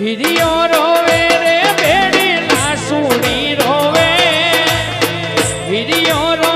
હિરિયો રોવે રે બેડી ના સુણી રોવે. હિરિયો રોવે